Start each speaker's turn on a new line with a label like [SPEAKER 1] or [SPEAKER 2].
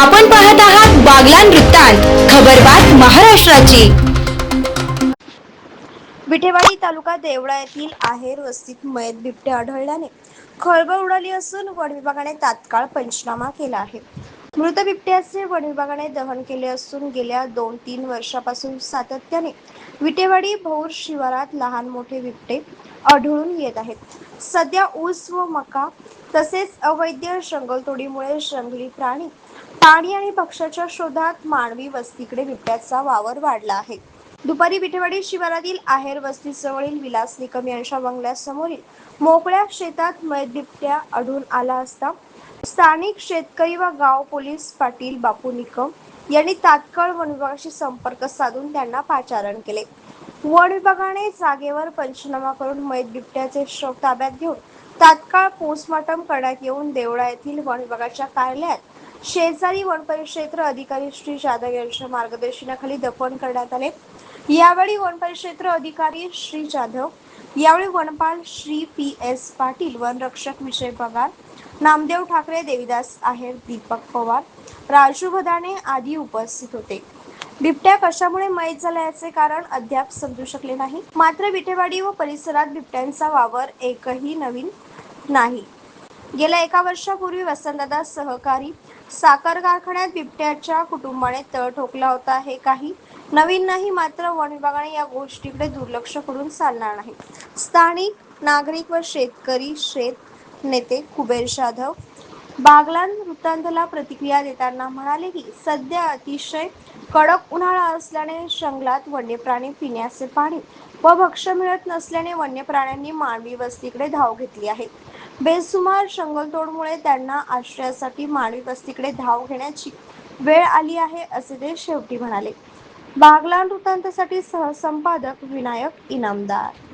[SPEAKER 1] आपण पाहत आहात बागलान वृत्तांत खबरबात महाराष्ट्राची.
[SPEAKER 2] विठेवाडी तालुका देवळा येथील आहेर वस्तीत मयत बिबटे आढळल्याने खळबळ उडाली असून वन विभागाने तात्काळ पंचनामा केला आहे. मृत बिबट्याचे वन विभागाने दहन केले असून गेल्या दोन तीन वर्षापासून सातत्याने विटेवाडी भौर शिवारात लहान मोठे बिबटे आढळून येत आहेत. सध्या ऊस व मका तसेच अवैध जंगलतोडीमुळे जंगली प्राणी पाणी आणि पक्ष्याच्या शोधात मानवी वस्तीकडे बिबट्याचा वावर वाढला आहे. दुपारी विठेवाडी शिवारातील आहेर वस्तीजवळील विलास निकम यांच्या बंगल्यासमोरील मोकळ्या शेतात मयत बिबट्या आढळून आला असता स्थानिक शेतकरी व गाव पोलीस पाटील बापू निकम यांनी तात्काळ वन विभागाशी संपर्क साधून त्यांना पाचारण केले. वन विभागाने जागेवर पंचनामा करून मयत बिबट्याचे शव ताब्यात घेऊन तात्काळ पोस्टमॉर्टम करण्यात येऊन देवळा येथील वन विभागाच्या कार्यालयात शेजारी वन परिक्षेत्र अधिकारी श्री जाधव यांच्या मार्गदर्शनाखाली दफन करण्यात आले. यावेळी वन परिक्षेत्र अधिकारी श्री जाधव यावेळी वनपाल श्री पी एस पाटील वनरक्षक विजय पगार नामदेव ठाकरे देविदास आहेर दीपक पवार राजू भदाणे आदी उपस्थित होते. बिबट्या कशामुळे मयत झाला याचे कारण अद्याप समजू शकले नाही. मात्र विटेवाडी व परिसरात बिबट्यांचा वावर एकही नवीन नाही. गेल्या एका वर्षापूर्वी वसंतदादा सहकारी साखर कारखान्यात बिबट्याच्या कुटुंबाने तळ ठोकला होता. हे काही नवीन नाही मात्र वन विभागाने या गोष्टीकडे दुर्लक्ष करून चालणार नाही. स्थानिक नागरिक व शेतकरी शेत नेते कुबेर जाधव बागलान वृत्तांतला प्रतिक्रिया देताना म्हणाले की सध्या अतिशय कडक उन्हाळा असल्याने जंगलात वन्य प्राणी पिण्याचे पाणी व भक्ष्य मिळत नसल्याने वन्य प्राण्यांनी मानवी वस्तीकडे धाव घेतली आहे. बेसुमार जंगलतोडमुळे त्यांना आश्रयासाठी मानवी वस्तीकडे धाव घेण्याची वेळ आली आहे असे ते शेवटी म्हणाले. बागलान वृत्तांतसाठी सहसंपादक विनायक इनामदार